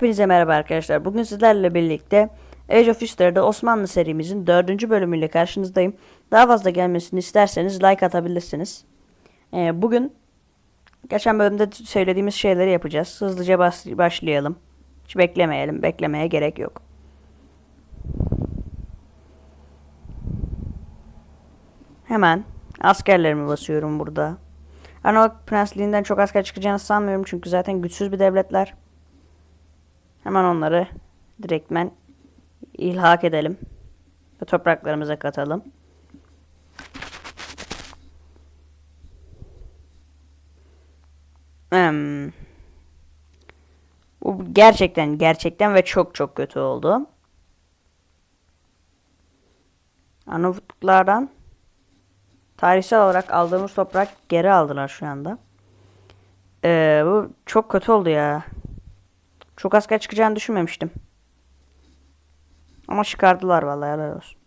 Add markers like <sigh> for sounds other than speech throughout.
Hepinize merhaba arkadaşlar. Bugün sizlerle birlikte Age of History'de Osmanlı serimizin dördüncü bölümüyle karşınızdayım. Daha fazla gelmesini isterseniz like atabilirsiniz. Ee, bugün geçen bölümde söylediğimiz şeyleri yapacağız. Hızlıca başlayalım. Hiç beklemeyelim. Beklemeye gerek yok. Hemen askerlerimi basıyorum burada. Arnavut Prensliğinden çok asker çıkacağını sanmıyorum çünkü zaten güçsüz bir devletler. Hemen onları direktmen ilhak edelim. Ve topraklarımıza katalım. Hmm. Bu gerçekten gerçekten ve çok çok kötü oldu. Arnavutluklardan tarihsel olarak aldığımız toprak geri aldılar şu anda. Ee, bu çok kötü oldu ya. Çok asker çıkacağını düşünmemiştim. Ama çıkardılar vallahi helal olsun.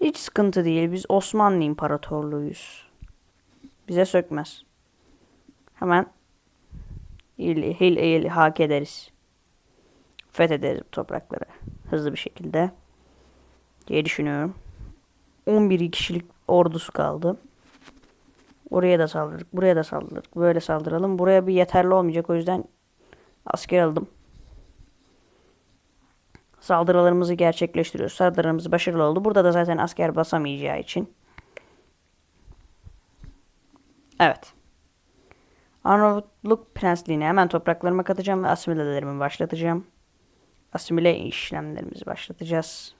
Hiç sıkıntı değil. Biz Osmanlı İmparatorluğuyuz. Bize sökmez. Hemen il, hil il hak ederiz. Fethederiz bu toprakları. Hızlı bir şekilde. Diye düşünüyorum. 11 kişilik ordusu kaldı. Oraya da saldırdık. Buraya da saldırdık. Böyle saldıralım. Buraya bir yeterli olmayacak. O yüzden asker aldım. Saldırılarımızı gerçekleştiriyoruz. Saldırılarımız başarılı oldu. Burada da zaten asker basamayacağı için. Evet. Arnavutluk Prensliğine hemen topraklarıma katacağım ve asimilelerimi başlatacağım. Asimile işlemlerimizi başlatacağız.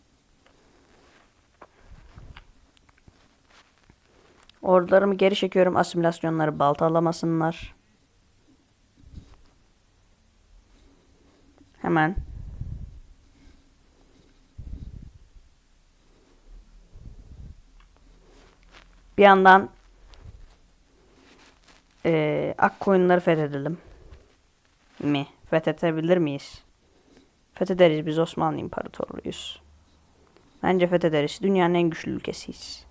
Ordularımı geri çekiyorum. Asimilasyonları baltalamasınlar. Hemen. Bir yandan eee ak koyunları fethedelim. Mi? Fethedebilir miyiz? Fethederiz biz Osmanlı İmparatorluğuyuz. Bence fethederiz. Dünyanın en güçlü ülkesiyiz.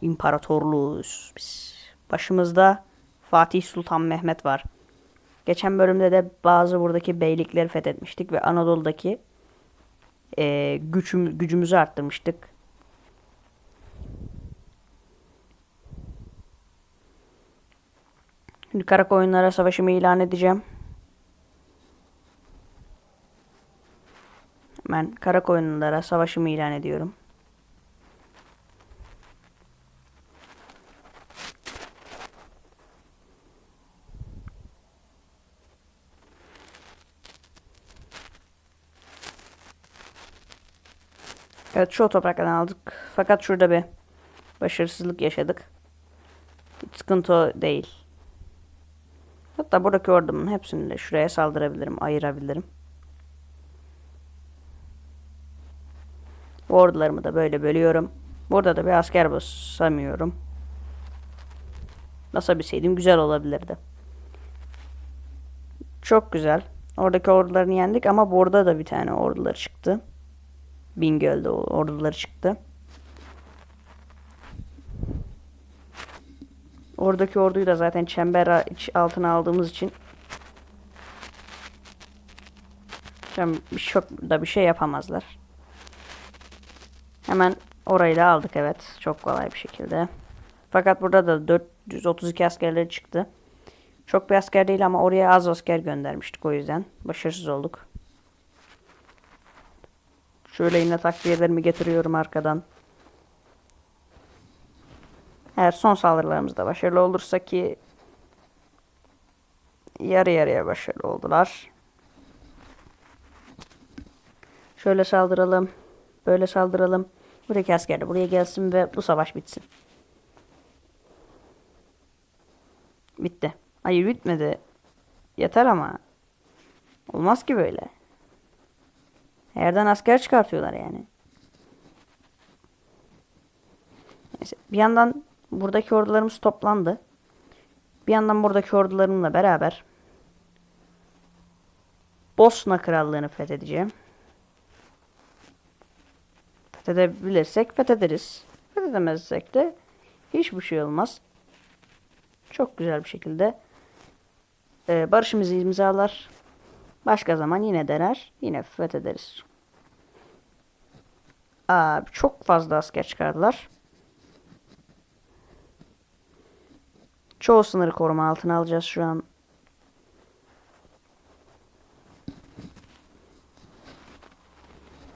İmparatorluğuz biz. Başımızda Fatih Sultan Mehmet var. Geçen bölümde de bazı buradaki beylikleri fethetmiştik ve Anadolu'daki eee gücüm, gücümüzü arttırmıştık. Şimdi Karakoyunlara savaşımı ilan edeceğim. Hemen Karakoyunlara savaşımı ilan ediyorum. Evet çoğu topraklardan aldık. Fakat şurada bir başarısızlık yaşadık. Hiç sıkıntı değil. Hatta buradaki ordumun hepsini de şuraya saldırabilirim, ayırabilirim. Bu ordularımı da böyle bölüyorum. Burada da bir asker basamıyorum. Basabilseydim güzel olabilirdi. Çok güzel. Oradaki ordularını yendik ama burada da bir tane orduları çıktı. Bingöl'de orduları çıktı. Oradaki orduyu da zaten çember altına aldığımız için çok da bir şey yapamazlar. Hemen orayı da aldık evet. Çok kolay bir şekilde. Fakat burada da 432 askerleri çıktı. Çok bir asker değil ama oraya az asker göndermiştik o yüzden. Başarısız olduk. Şöyle yine takviyelerimi getiriyorum arkadan. Eğer son saldırılarımızda başarılı olursa ki yarı yarıya başarılı oldular. Şöyle saldıralım. Böyle saldıralım. Buradaki asker de buraya gelsin ve bu savaş bitsin. Bitti. Hayır bitmedi. Yeter ama. Olmaz ki böyle. Yerden asker çıkartıyorlar yani. Neyse, bir yandan buradaki ordularımız toplandı. Bir yandan buradaki ordularımla beraber Bosna Krallığını fethedeceğim. Fethedebilirsek fethederiz. Fethedemezsek de hiçbir şey olmaz. Çok güzel bir şekilde e, barışımızı imzalar. Başka zaman yine dener. Yine fethederiz. Abi çok fazla asker çıkardılar. Çoğu sınırı koruma altına alacağız şu an.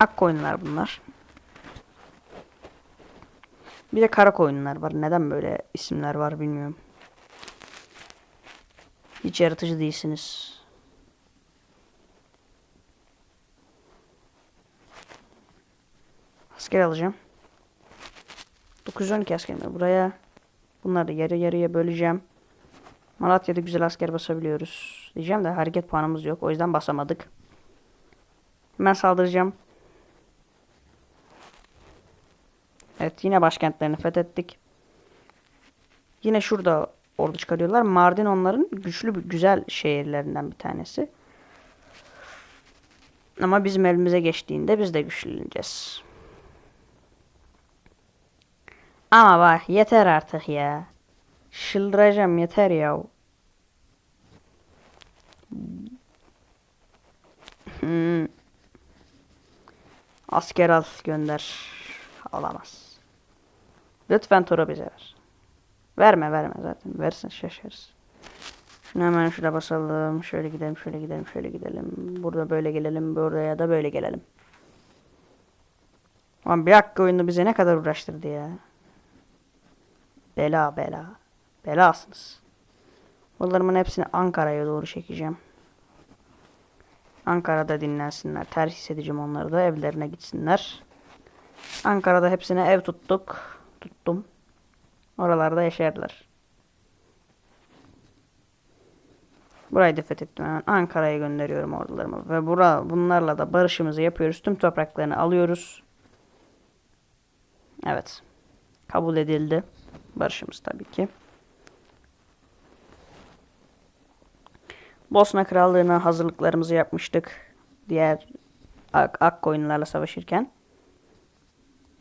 Ak koyunlar bunlar. Bir de kara koyunlar var. Neden böyle isimler var bilmiyorum. Hiç yaratıcı değilsiniz. Asker alacağım. 912 asker mi? Buraya bunları yarı yarıya böleceğim. Malatya'da güzel asker basabiliyoruz. Diyeceğim de hareket puanımız yok. O yüzden basamadık. Hemen saldıracağım. Evet yine başkentlerini fethettik. Yine şurada ordu çıkarıyorlar. Mardin onların güçlü bir güzel şehirlerinden bir tanesi. Ama bizim elimize geçtiğinde biz de güçleneceğiz. Ama bak yeter artık ya. Çıldıracağım yeter ya. Hmm. Asker al gönder. Alamaz. Lütfen turu bize ver. Verme verme zaten. Versin şaşarız. Şunu hemen şuraya basalım. Şöyle gidelim şöyle gidelim şöyle gidelim. Burada böyle gelelim. Buraya da böyle gelelim. Lan bir hakkı oyunu bize ne kadar uğraştırdı ya. Bela bela. Belasınız. Bunlarımın hepsini Ankara'ya doğru çekeceğim. Ankara'da dinlensinler. Terhis edeceğim onları da evlerine gitsinler. Ankara'da hepsine ev tuttuk. Tuttum. Oralarda yaşarlar. Burayı da fethettim hemen. Ankara'ya gönderiyorum ordularımı. Ve bura, bunlarla da barışımızı yapıyoruz. Tüm topraklarını alıyoruz. Evet. Kabul edildi. Barışımız tabii ki. Bosna Krallığı'na hazırlıklarımızı yapmıştık. Diğer ak, ak koyunlarla savaşırken.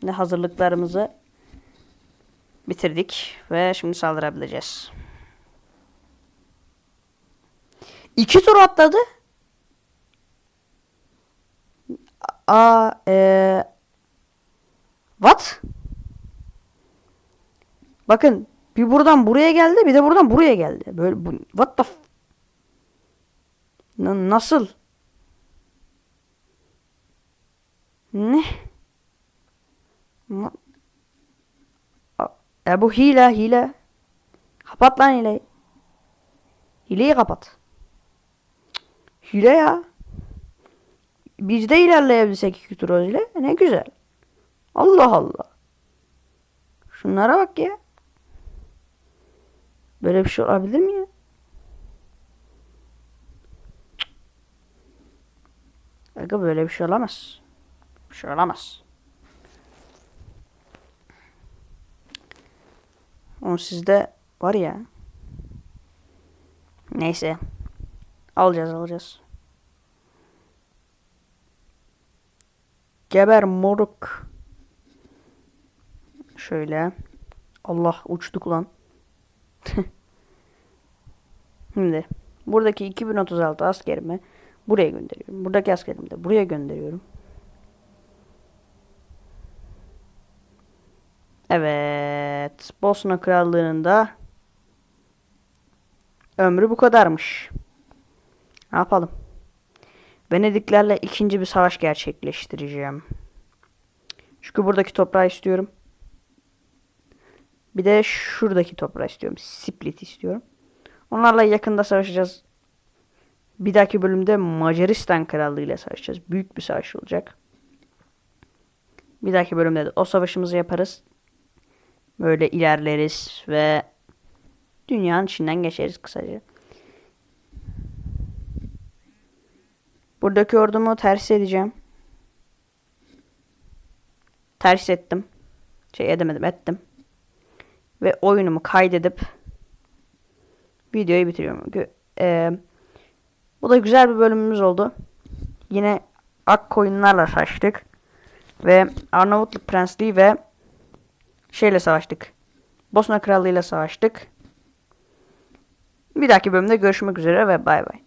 Ve hazırlıklarımızı bitirdik. Ve şimdi saldırabileceğiz. İki tur atladı. Aa, e, what? Bakın bir buradan buraya geldi bir de buradan buraya geldi. Böyle bu, what the f- N- nasıl? Ne? Ma- E bu hile hile. Kapat lan hileyi. Hileyi kapat. Hile ya. Biz de ilerleyebilsek iki tur ile ne güzel. Allah Allah. Şunlara bak ya. Böyle bir şey olabilir mi ya? Aga böyle bir şey olamaz. Bir şey olamaz. Oğlum sizde var ya. Neyse. Alacağız alacağız. Geber moruk. Şöyle. Allah uçtuk lan. <laughs> Şimdi buradaki 2036 askerimi buraya gönderiyorum. Buradaki askerimi de buraya gönderiyorum. Evet. Bosna Krallığı'nın da ömrü bu kadarmış. Ne yapalım? Venediklerle ikinci bir savaş gerçekleştireceğim. Çünkü buradaki toprağı istiyorum. Bir de şuradaki toprağı istiyorum. Split istiyorum. Onlarla yakında savaşacağız. Bir dahaki bölümde Macaristan Krallığı ile savaşacağız. Büyük bir savaş olacak. Bir dahaki bölümde de o savaşımızı yaparız. Böyle ilerleriz ve dünyanın içinden geçeriz kısaca. Buradaki ordumu ters edeceğim. Ters ettim. Şey edemedim ettim. Ve oyunumu kaydedip videoyu bitiriyorum. Ee, bu da güzel bir bölümümüz oldu. Yine ak koyunlarla savaştık. Ve Arnavutluk Prensliği ve şeyle savaştık. Bosna Krallığı ile savaştık. Bir dahaki bölümde görüşmek üzere ve bay bay.